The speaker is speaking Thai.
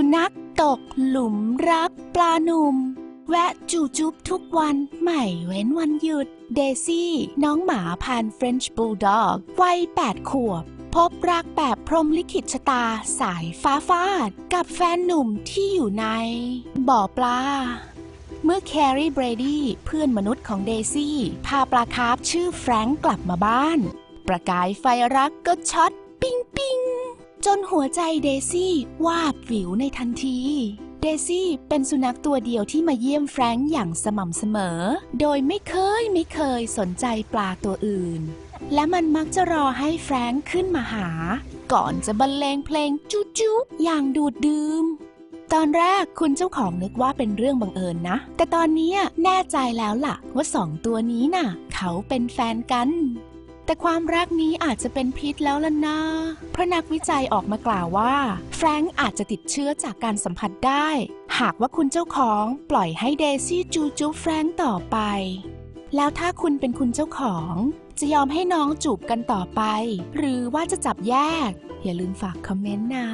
สุนัขตกหลุมรักปลาหนุ่ม แวะจูจุบทุกวันไม่เว้นวันหยุด เดซี่ น้องหมาพันธุ์ French Bulldog วัย8ขวบ พบรักแบบพรมลิขิตชะตาสายฟ้าฟาด กับแฟนหนุ่มที่อยู่ใน บ่อปลาเมื่อแครีเบรดี้เพื่อนมนุษย์ของเดซี่ พาปลาคาร์ฟชื่อแฟรงก์กลับมาบ้าน ประกายไฟรักก็ช็อต จนหัวใจเดซี่วาบวิวในทันทีเดซี่เป็นสุนัขตัวเดียวที่มาเยี่ยมแฟรงก์อย่างสม่ำเสมอ โดยไม่เคยไม่เคยสนใจปลาตัวอื่น และมันมักจะรอให้แฟรงก์ขึ้นมาหา ก่อนจะบรรเลงเพลงจูจูอย่างดูดดื่ม ตอนแรกคุณเจ้าของนึกว่าเป็นเรื่องบังเอิญนะ แต่ตอนนี้แน่ใจแล้วล่ะว่าสองตัวนี้น่ะ เขาเป็นแฟนกัน แต่ความรักนี้อาจจะเป็นพิษแล้วล่ะนะเพราะนักวิจัยออกมากล่าวว่า แฟรงก์อาจจะติดเชื้อจากการสัมผัสได้ หากว่าคุณเจ้าของปล่อยให้เดซี่จูจูแฟรงก์ต่อไป แล้วถ้าคุณเป็นคุณเจ้าของ จะยอมให้น้องจูบกันต่อไป หรือว่าจะจับแยก อย่าลืมฝากคอมเมนต์นะ